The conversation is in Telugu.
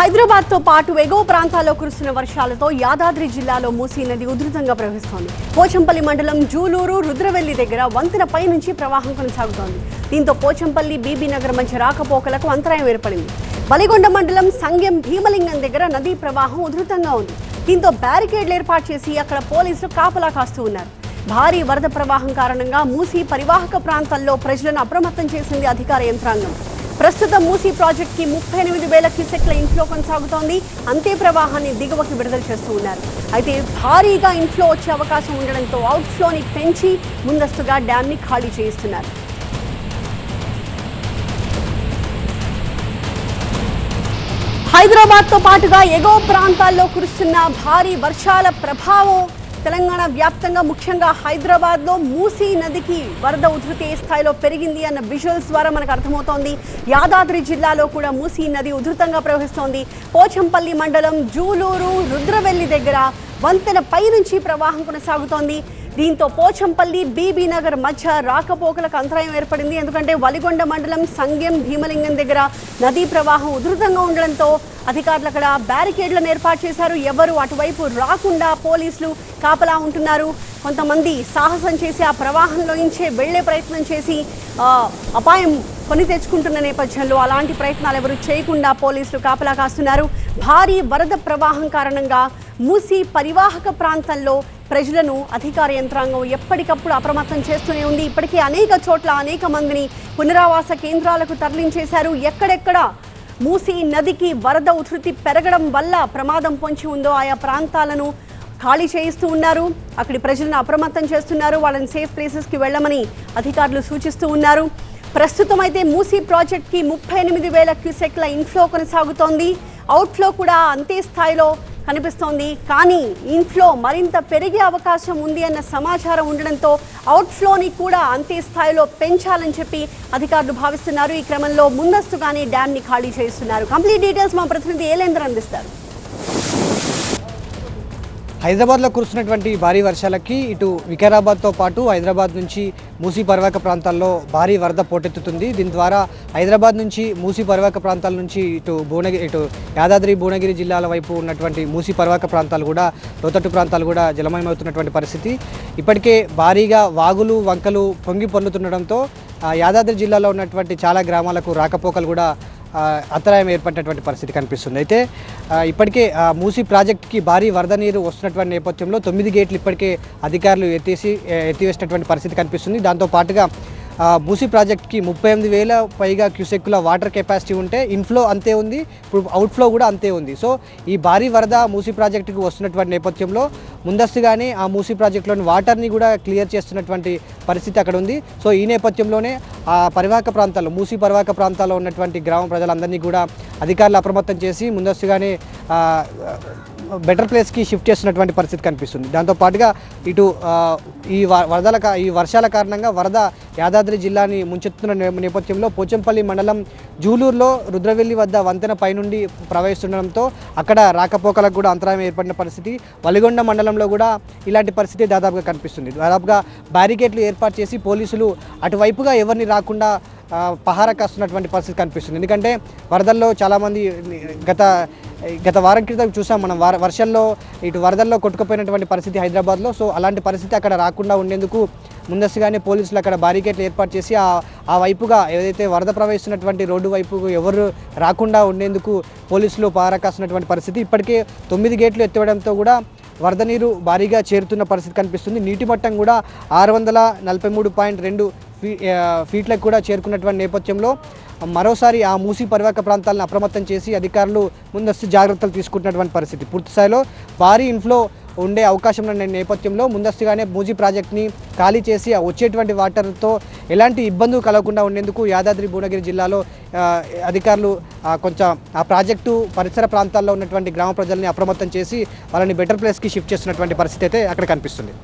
హైదరాబాద్తో పాటు ఎగువ ప్రాంతాల్లో కురుస్తున్న వర్షాలతో యాదాద్రి జిల్లాలో మూసీ నది ఉధృతంగా ప్రవహిస్తోంది. పోచంపల్లి మండలం జూలూరు రుద్రవెల్లి దగ్గర వంతెన పై నుంచి ప్రవాహం కొనసాగుతోంది. దీంతో పోచంపల్లి బీబీనగర్ మధ్య రాకపోకలకు అంతరాయం ఏర్పడింది. బలిగొండ మండలం సంగెం భీమలింగం దగ్గర నదీ ప్రవాహం ఉధృతంగా ఉంది. దీంతో బ్యారికేడ్లు ఏర్పాటు చేసి అక్కడ పోలీసులు కాపలా కాస్తూ ఉన్నారు. భారీ వరద ప్రవాహం కారణంగా మూసీ పరివాహక ప్రాంతాల్లో ప్రజలను అప్రమత్తం చేసింది అధికార యంత్రాంగం. ప్రస్తుతం మూసీ ప్రాజెక్ట్కి ముప్పై ఎనిమిది వేల క్యూసెక్ల ఇన్ఫ్లో కొనసాగుతోంది. అంతే ప్రవాహాన్ని దిగువకి విడుదల చేస్తూ ఉన్నారు. అయితే భారీగా ఇన్ఫ్లో వచ్చే అవకాశం ఉండడంతో అవుట్ఫ్లోని పెంచి ముందస్తుగా డ్యామ్ని ఖాళీ చేయిస్తున్నారు. హైదరాబాద్తో పాటుగా ఎగో ప్రాంతాల్లో కురుస్తున్న భారీ వర్షాల ప్రభావం తెలంగాణ వ్యాప్తంగా ముఖ్యంగా హైదరాబాద్లో మూసీ నదికి వరద ఉధృతి ఏ స్థాయిలో పెరిగింది అన్న విజువల్స్ ద్వారా మనకు అర్థమవుతోంది. యాదాద్రి జిల్లాలో కూడా మూసీ నది ఉధృతంగా ప్రవహిస్తోంది. పోచంపల్లి మండలం జూలూరు రుద్రవెల్లి దగ్గర వంతెన పై నుంచి ప్రవాహం కొనసాగుతోంది. దీంతో పోచంపల్లి బీబీనగర్ మధ్య రాకపోకలకు అంతరాయం ఏర్పడింది. ఎందుకంటే వలిగొండ మండలం సంగ్యం భీమలింగం దగ్గర నదీ ప్రవాహం ఉధృతంగా ఉండడంతో అధికారులు అక్కడ బ్యారికేడ్లను ఏర్పాటు చేశారు. ఎవరు అటువైపు రాకుండా పోలీసులు కాపలా ఉంటున్నారు. కొంతమంది సాహసం చేసి ఆ ప్రవాహంలోంచే వెళ్ళే ప్రయత్నం చేసి అపాయం కొని తెచ్చుకుంటున్న నేపథ్యంలో అలాంటి ప్రయత్నాలు ఎవరు చేయకుండా పోలీసులు కాపలా కాస్తున్నారు. భారీ వరద ప్రవాహం కారణంగా మూసి పరివాహక ప్రాంతంలో ప్రజలను అధికార యంత్రాంగం ఎప్పటికప్పుడు అప్రమత్తం చేస్తూనే ఉంది. ఇప్పటికీ అనేక చోట్ల అనేక మందిని పునరావాస కేంద్రాలకు తరలించేశారు. ఎక్కడెక్కడ మూసీ నదికి వరద ఉధృతి పెరగడం వల్ల ప్రమాదం పొంచి ఉందో ఆయా ప్రాంతాలను ఖాళీ చేయిస్తూ ఉన్నారు. అక్కడి ప్రజలను అప్రమత్తం చేస్తున్నారు. వాళ్ళని సేఫ్ ప్లేసెస్కి వెళ్ళమని అధికారులు సూచిస్తూ ఉన్నారు. ప్రస్తుతం అయితే మూసీ ప్రాజెక్ట్కి ముప్పై ఎనిమిది వేల క్యూసెక్ల ఇన్ఫ్లో కొనసాగుతోంది. అవుట్ఫ్లో కూడా అంతే స్థాయిలో కనిపిస్తోంది. కానీ ఇన్ఫ్లో మరింత పెరిగే అవకాశం ఉంది అన్న సమాచారం ఉండడంతో అవుట్ఫ్లోని కూడా అంతే స్థాయిలో పెంచాలని చెప్పి అధికారులు భావిస్తున్నారు. ఈ క్రమంలో ముందస్తుగానే డ్యామ్ని ఖాళీ చేస్తున్నారు. కంప్లీట్ డీటెయిల్స్ మా ప్రతినిధి ఏలేంద్ర అందిస్తారు. హైదరాబాద్లో కురుస్తున్నటువంటి భారీ వర్షాలకి ఇటు వికారాబాద్తో పాటు హైదరాబాద్ నుంచి మూసీ పర్వక ప్రాంతాల్లో భారీ వరద పోటెత్తుతుంది. దీని ద్వారా హైదరాబాద్ నుంచి మూసీ పర్వక ప్రాంతాల నుంచి ఇటు భువనగిరి ఇటు యాదాద్రి భువనగిరి జిల్లాల వైపు ఉన్నటువంటి మూసీ పర్వక ప్రాంతాలు కూడా లోతట్టు ప్రాంతాలు కూడా జలమయమవుతున్నటువంటి పరిస్థితి. ఇప్పటికే భారీగా వాగులు వంకలు పొంగి పొందుతుండడంతో ఆ, యాదాద్రి జిల్లాలో ఉన్నటువంటి చాలా గ్రామాలకు రాకపోకలు కూడా అంతరాయం ఏర్పడినటువంటి పరిస్థితి కనిపిస్తుంది. అయితే ఇప్పటికే మూసీ ప్రాజెక్టుకి భారీ వరద నీరు వస్తున్నటువంటి నేపథ్యంలో తొమ్మిది గేట్లు ఇప్పటికే అధికారులు ఎత్తేసి ఎత్తివేసినటువంటి పరిస్థితి కనిపిస్తుంది. దాంతో పాటుగా బూసి మూసీ ప్రాజెక్ట్కి ముప్పై ఎనిమిది వేల పైగా క్యూసెక్కుల వాటర్ కెపాసిటీ ఉంటే ఇన్ఫ్లో అంతే ఉంది ఇప్పుడు అవుట్ఫ్లో కూడా అంతే ఉంది. సో ఈ భారీ వరద మూసీ ప్రాజెక్టుకు వస్తున్నటువంటి నేపథ్యంలో ముందస్తుగానే ఆ మూసీ ప్రాజెక్టులోని వాటర్ని కూడా క్లియర్ చేస్తున్నటువంటి పరిస్థితి అక్కడ ఉంది. సో ఈ నేపథ్యంలోనే ఆ పరివాహక ప్రాంతాల్లో మూసీ పరివాహక ప్రాంతాల్లో ఉన్నటువంటి గ్రామ ప్రజలందరినీ కూడా అధికారులు అప్రమత్తం చేసి ముందస్తుగానే బెటర్ ప్లేస్కి షిఫ్ట్ చేస్తున్నటువంటి పరిస్థితి కనిపిస్తుంది. దాంతోపాటుగా ఇటు ఈ వ- వరదల ఈ వర్షాల కారణంగా వరద యాదాద్రి జిల్లాని ముంచెత్తున్న నే- నేపథ్యంలో పోచంపల్లి మండలం జూలూరులో రుద్రవెల్లి వద్ద వంతెన పైనుండి ప్రవహిస్తుండడంతో అక్కడ రాకపోకలకు కూడా అంతరాయం ఏర్పడిన పరిస్థితి. వలిగొండ మండలంలో కూడా ఇలాంటి పరిస్థితి దాదాపుగా కనిపిస్తుంది. దాదాపుగా బ్యారికేడ్లు ఏర్పాటు చేసి పోలీసులు అటువైపుగా ఎవరిని రాకుండా పహారా కాస్తున్నటువంటి పరిస్థితి కనిపిస్తుంది. ఎందుకంటే వరదల్లో చాలామంది గత గత వారం క్రితం చూసాం మనం వార వర్షంలో ఇటు వరదల్లో కొట్టుకుపోయినటువంటి పరిస్థితి హైదరాబాద్లో. సో అలాంటి పరిస్థితి అక్కడ రాకుండా ఉండేందుకు ముందస్తుగానే పోలీసులు అక్కడ బారికేట్లు ఏర్పాటు చేసి ఆ ఆ వైపుగా ఏదైతే వరద ప్రవహిస్తున్నటువంటి రోడ్డు వైపు ఎవరు రాకుండా ఉండేందుకు పోలీసులు పహారాకాస్తున్నటువంటి పరిస్థితి ఇప్పటికే తొమ్మిది గేట్లు ఎత్తివేయడంతో కూడా వరద నీరు భారీగా చేరుతున్న పరిస్థితి కనిపిస్తుంది. నీటి మట్టం కూడా ఆరు వందల నలభై మూడు పాయింట్ రెండు ఫీ ఫీట్లకు కూడా చేరుకున్నటువంటి నేపథ్యంలో మరోసారి ఆ మూసీ పరివాహక ప్రాంతాలను అప్రమత్తం చేసి అధికారులు ముందస్తు జాగ్రత్తలు తీసుకుంటున్నటువంటి పరిస్థితి పూర్తి స్థాయిలో భారీ ఇన్ఫ్లో ఉండే అవకాశం ఉన్న నేపథ్యంలో ముందస్తుగానే మూజీ ప్రాజెక్ట్ని ఖాళీ చేసి వచ్చేటువంటి వాటర్తో ఎలాంటి ఇబ్బందులు కలగకుండా ఉండేందుకు యాదాద్రి భువనగిరి జిల్లాలో అధికారులు కొంచెం ఆ ప్రాజెక్టు పరిసర ప్రాంతాల్లో ఉన్నటువంటి గ్రామ ప్రజల్ని అప్రమత్తం చేసి వాళ్ళని బెటర్ ప్లేస్కి షిఫ్ట్ చేస్తున్నటువంటి పరిస్థితి అయితే అక్కడ కనిపిస్తుంది.